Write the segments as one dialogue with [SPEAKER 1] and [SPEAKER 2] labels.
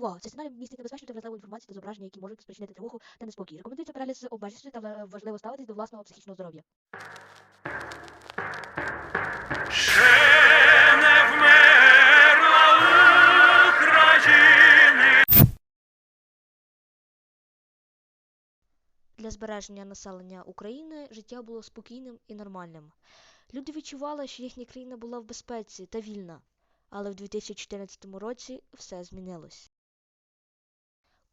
[SPEAKER 1] Увага! Цей сценарій містить небезпечну та вразливу інформацію та зображення, які можуть спричинити тривогу та неспокій. Рекомендується перегляд з обмеженістю та важливо ставитись до власного психічного здоров'я. Для збереження населення України життя було спокійним і нормальним. Люди відчували, що їхня країна була в безпеці та вільна. Але в 2014 році все змінилось.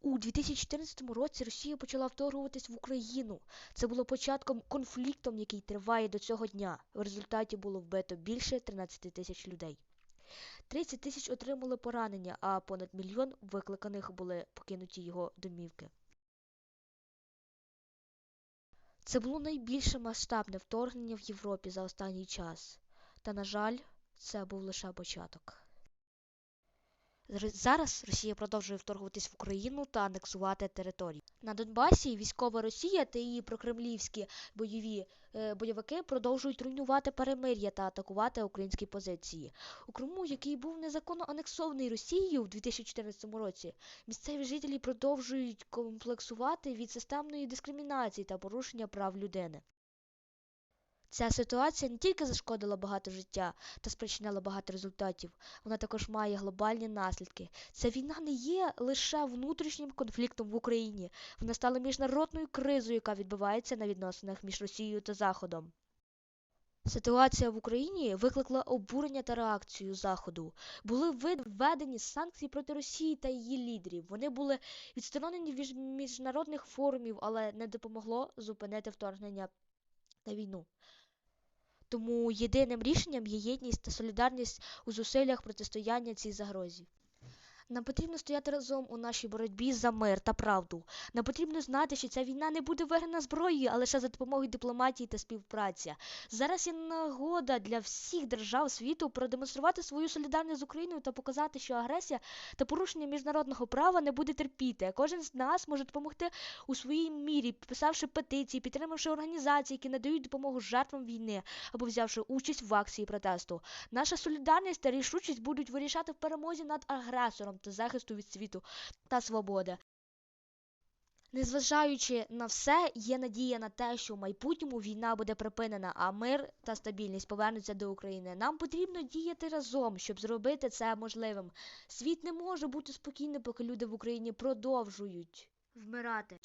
[SPEAKER 1] У 2014 році Росія почала вторгуватись в Україну. Це було початком конфлікту, який триває до цього дня. В результаті було вбито більше 13 тисяч людей. 30 тисяч отримали поранення, а понад мільйон викликаних були покинуті його домівки. Це було найбільше масштабне вторгнення в Європі за останній час. Та, на жаль, це був лише початок. Зар- Зараз Росія продовжує вторгуватись в Україну та анексувати території. На Донбасі військова Росія та її прокремлівські бойові е, бойовики продовжують руйнувати перемир'я та атакувати українські позиції. У Криму, який був незаконно анексований Росією у 2014 році, місцеві жителі продовжують комплексувати від системної дискримінації та порушення прав людини. Ця ситуація не тільки зашкодила багато життя та спричинила багато результатів, вона також має глобальні наслідки. Ця війна не є лише внутрішнім конфліктом в Україні, вона стала міжнародною кризою, яка відбувається на відносинах між Росією та Заходом. Ситуація в Україні викликала обурення та реакцію Заходу. Були введені санкції проти Росії та її лідерів. Вони були відсторонені від міжнародних форумів, але не допомогло зупинити вторгнення та війну. Тому єдиним рішенням є єдність та солідарність у зусиллях протистояння цій загрозі. Нам потрібно стояти разом у нашій боротьбі за мир та правду. Нам потрібно знати, що ця війна не буде виграна зброєю, а лише за допомогою дипломатії та співпраці. Зараз є нагода для всіх держав світу продемонструвати свою солідарність з Україною та показати, що агресія та порушення міжнародного права не буде терпіти. Кожен з нас може допомогти у своїй мірі, підписавши петиції, підтримавши організації, які надають допомогу жертвам війни або взявши участь в акції протесту. Наша солідарність та рішучість будуть вирішати в перемозі над агресором та захисту від світу та свободи. Незважаючи на все, є надія на те, що в майбутньому війна буде припинена, а мир та стабільність повернуться до України. Нам потрібно діяти разом, щоб зробити це можливим. Світ не може бути спокійним, поки люди в Україні продовжують вмирати.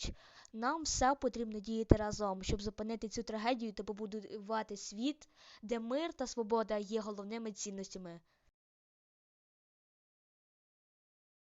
[SPEAKER 1] Нам все потрібно діяти разом, щоб зупинити цю трагедію та побудувати світ, де мир та свобода є головними цінностями.